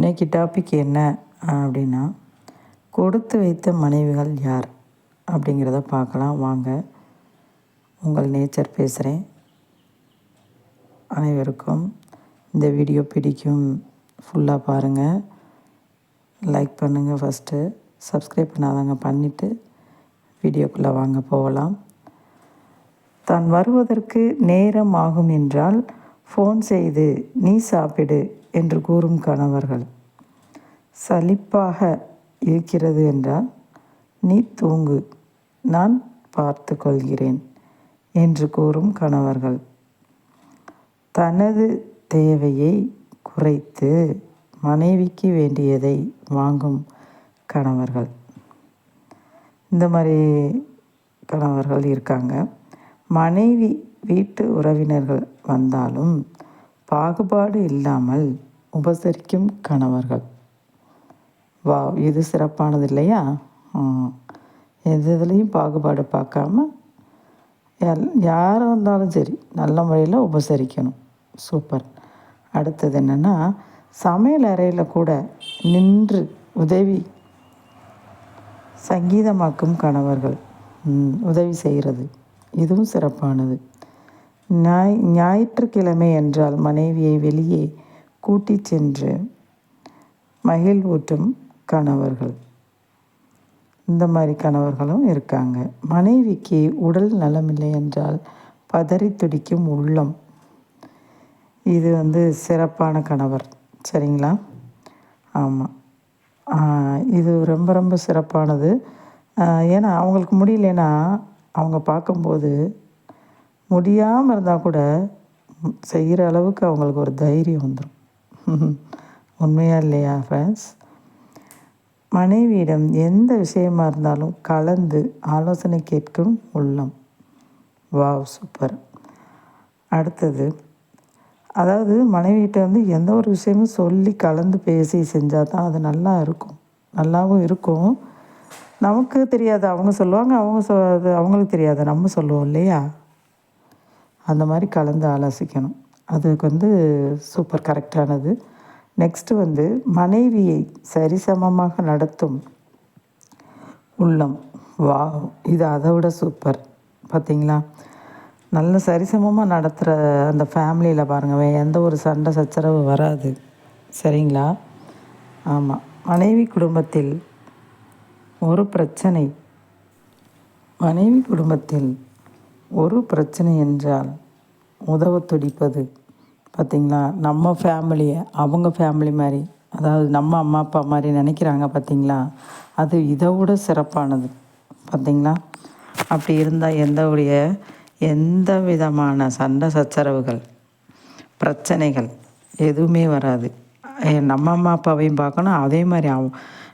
இன்னைக்கு டாபிக் என்ன? அப்படின்னா கொடுத்து வைத்த மனைவிகள் யார்? அப்படிங்கிறத பார்க்கலாம். வாங்க. உங்கள் நேச்சர் பேசுகிறேன் அனைவருக்கும் இந்த வீடியோ பிடிக்கும். ஃபுல்லாக பாருங்கள் லைக் பண்ணுங்கள் ஃபஸ்ட்டு சப்ஸ்கிரைப் பண்ணாதவங்க பண்ணிவிட்டு வீடியோக்குள்ளே வாங்க போகலாம். தான் வருவதற்கு நேரம் ஆகும் என்றால் ஃபோன் செய்து நீ சாப்பிடு என்று கூறும் கணவர்கள். சலிப்பாக இருக்கிறது என்றால் நீ தூங்கு நான் பார்த்து கொள்கிறேன் என்று கூறும் கணவர்கள். தனது தேவையை குறைத்து மனைவிக்கு வேண்டியதை வாங்கும் கணவர்கள். இந்த மாதிரி கணவர்கள் இருக்காங்க. மனைவி வீட்டு உறவினர்கள் வந்தாலும் பாகுபாடு இல்லாமல் உபசரிக்கும் கணவர்கள். வா இது சிறப்பானது இல்லையா? எது இதுலேயும் பாகுபாடு பார்க்காம எல் யார் வந்தாலும் சரி நல்ல முறையில் உபசரிக்கணும். சூப்பர். அடுத்தது என்னென்னா சமையல் அறையில் கூட நின்று உதவி சங்கீதமாக்கும் கணவர்கள் உதவி செய்கிறது இதுவும் சிறப்பானது. ஞாய் ஞாயிற்றுக்கிழமை என்றால் மனைவியை வெளியே கூட்டிச் சென்று மகிழ்வூட்டும் கணவர்கள். இந்த மாதிரி கணவர்களும் இருக்காங்க. மனைவிக்கு உடல் நலமில்லை என்றால் பதறி துடிக்கும் உள்ளம். இது வந்து சிறப்பான கணவர். சரிங்களா? ஆமாம் இது ரொம்ப ரொம்ப சிறப்பானது. ஏன்னா அவங்களுக்கு முடியலன்னா அவங்க பார்க்கும்போது முடியாமல் இருந்தால் கூட செய்கிற அளவுக்கு அவங்களுக்கு ஒரு தைரியம் வந்துடும் உண்மையாக இல்லையா ஃப்ரெண்ட்ஸ் மனைவியிடம் எந்த விஷயமா இருந்தாலும் கலந்து ஆலோசனை கேட்கும் உள்ளம். வாவ் சூப்பர் அடுத்தது அதாவது மனைவிகிட்ட வந்து எந்த ஒரு விஷயமும் சொல்லி கலந்து பேசி செஞ்சால் தான் அது நல்லா இருக்கும். நல்லாவும் இருக்கும். நமக்கு தெரியாது. அவங்க சொல்லுவாங்க அவங்க சொ அவங்களுக்கு தெரியாது. நம்ம சொல்லுவோம் இல்லையா? அந்த மாதிரி கலந்து ஆலோசிக்கணும். அதுக்கு வந்து சூப்பர் கரெக்டானது நெக்ஸ்ட்டு வந்து மனைவியை சரிசமமாக நடத்தும் உள்ளம். வா இது அதை விட சூப்பர் பார்த்தீங்களா நல்ல சரிசமமாக நடத்துகிற அந்த ஃபேமிலியில் பாருங்கள் எந்த ஒரு சண்டை சச்சரவு வராது. சரிங்களா? ஆமாம் மனைவி குடும்பத்தில் ஒரு பிரச்சனை. மனைவி குடும்பத்தில் ஒரு பிரச்சனை என்றால் உதவ துடிப்பது. பார்த்திங்களா நம்ம ஃபேமிலியை அவங்க ஃபேமிலி மாதிரி அதாவது நம்ம அம்மா அப்பா மாதிரி நினைக்கிறாங்க பார்த்திங்களா அது இதை விட சிறப்பானது. பார்த்திங்களா அப்படி இருந்தால் எந்த உடைய எந்த விதமான சண்டை சச்சரவுகள் பிரச்சனைகள் எதுவுமே வராது. நம்ம அம்மா அப்பாவையும் பார்க்கணும். அதே மாதிரி அவன்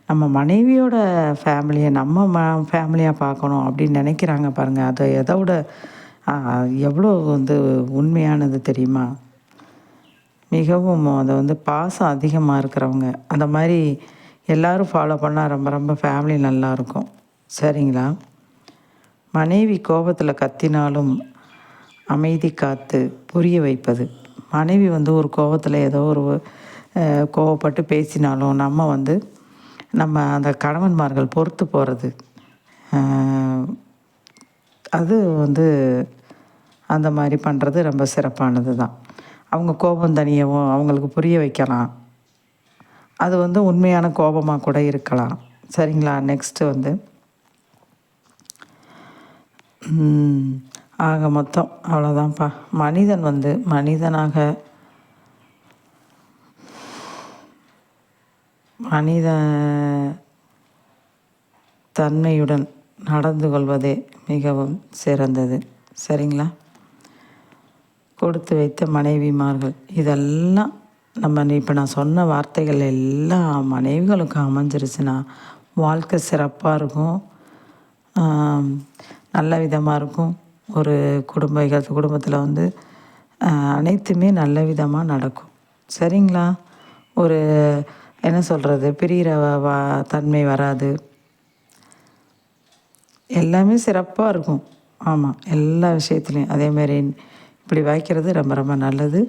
நம்ம மனைவியோட ஃபேமிலியை நம்ம ம ஃபேமிலியாக பார்க்கணும் அப்படின்னு நினைக்கிறாங்க பாருங்கள் அதை எதோட எவ்வளோ வந்து உண்மையானது தெரியுமா? மிகவும் அதை வந்து பாசம் அதிகமாக இருக்கிறவங்க. அந்த மாதிரி எல்லோரும் ஃபாலோ பண்ணால் ரொம்ப ரொம்ப ஃபேமிலி நல்லாயிருக்கும் சரிங்களா? மனைவி கோபத்தில் கத்தினாலும் அமைதி காத்து புரிய வைப்பது. மனைவி வந்து ஒரு கோபத்தில் ஏதோ ஒரு கோவப்பட்டு பேசினாலும் நம்ம வந்து நம்ம அந்த கணவன்மார்கள் பொறுத்து போகிறது அது வந்து அந்த மாதிரி பண்ணுறது ரொம்ப சிறப்பானது தான் அவங்க கோபம் தனியவும் அவங்களுக்கு புரிய வைக்கலாம். அது வந்து உண்மையான கோபமாக கூட இருக்கலாம். சரிங்களா? நெக்ஸ்ட்டு வந்து ஆக மொத்தம் அவ்வளோதான்ப்பா மனிதன் வந்து மனிதனாக மனித தன்மையுடன் நடந்து கொள்வதே மிகவும் சிறந்தது. சரிங்களா? கொடுத்து வைத்த மனைவிமார்கள் இதெல்லாம் நம்ம இப்போ நான் சொன்ன வார்த்தைகள் எல்லா மனைவிகளுக்கும் அமைஞ்சிருச்சுன்னா வாழ்க்கை சிறப்பாக இருக்கும். நல்ல விதமாக இருக்கும். ஒரு குடும்ப குடும்பத்தில் வந்து அனைத்துமே நல்ல விதமாக நடக்கும். சரிங்களா? ஒரு என்ன சொல்கிறது பிரிகிற வா தன்மை வராது. எல்லாமே சிறப்பாக இருக்கும். ஆமாம் எல்லா விஷயத்துலையும். அதேமாரி இப்படி வாய்க்கிறது ரொம்ப ரொம்ப நல்லது.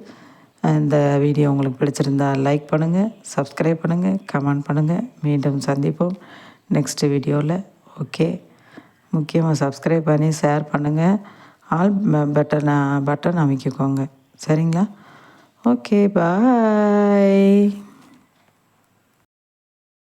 இந்த வீடியோ உங்களுக்கு பிடிச்சிருந்தா லைக் பண்ணுங்கள் சப்ஸ்கிரைப் பண்ணுங்கள் கமெண்ட் பண்ணுங்கள் மீண்டும் சந்திப்போம் நெக்ஸ்ட் வீடியோவில் ஓகே முக்கியமாக சப்ஸ்கிரைப் பண்ணி ஷேர் பண்ணுங்கள் ஆல் பட்டன் பட்டன் அமைக்கிக்கோங்க. சரிங்களா? Okay bye